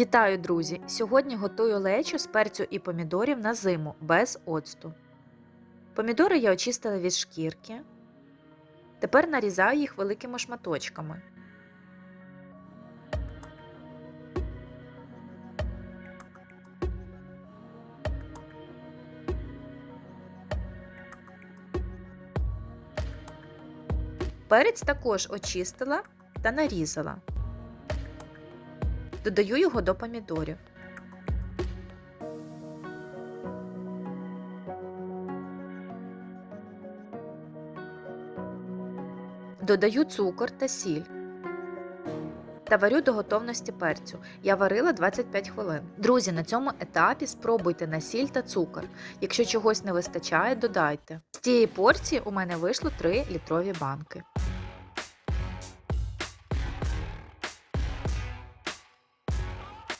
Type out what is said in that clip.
Вітаю, друзі! Сьогодні готую лечо з перцю і помідорів на зиму без оцту. Помідори я очистила від шкірки. Тепер нарізаю їх великими шматочками. Перець також очистила та нарізала. Додаю його до помідорів. Додаю цукор та сіль. Та варю до готовності перцю. Я варила 25 хвилин. Друзі, на цьому етапі спробуйте на сіль та цукор. Якщо чогось не вистачає, додайте. З цієї порції у мене вийшло 3 літрові банки.